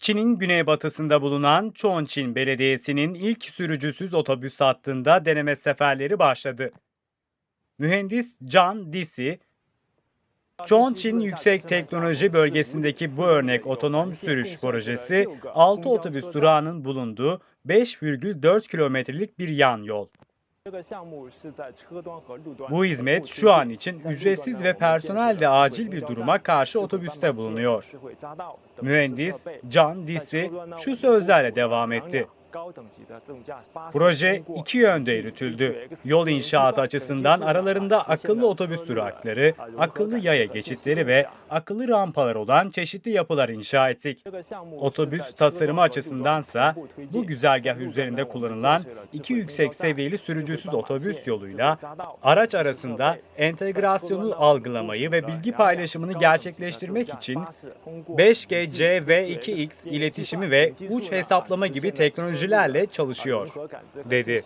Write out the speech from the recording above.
Çin'in güneybatısında bulunan Chongqing Belediyesi'nin ilk sürücüsüz otobüs hattında deneme seferleri başladı. Mühendis Can Disi, Chongqing Yüksek Teknoloji Bölgesi'ndeki bu örnek otonom sürüş projesi 6 otobüs durağının bulunduğu 5,4 kilometrelik bir yan yol. Bu hizmet şu an için ücretsiz ve personel de acil bir duruma karşı otobüste bulunuyor. Mühendis Can Disi şu sözlerle devam etti. Proje iki yönde yürütüldü. Yol inşaatı açısından aralarında akıllı otobüs durakları, akıllı yaya geçitleri ve akıllı rampalar olan çeşitli yapılar inşa ettik. Otobüs tasarımı açısındansa bu güzergah üzerinde kullanılan iki yüksek seviyeli sürücüsüz otobüs yoluyla araç arasında entegrasyonu algılamayı ve bilgi paylaşımını gerçekleştirmek için 5G, C ve 2X iletişimi ve uç hesaplama gibi teknolojilerle çalışıyor, dedi.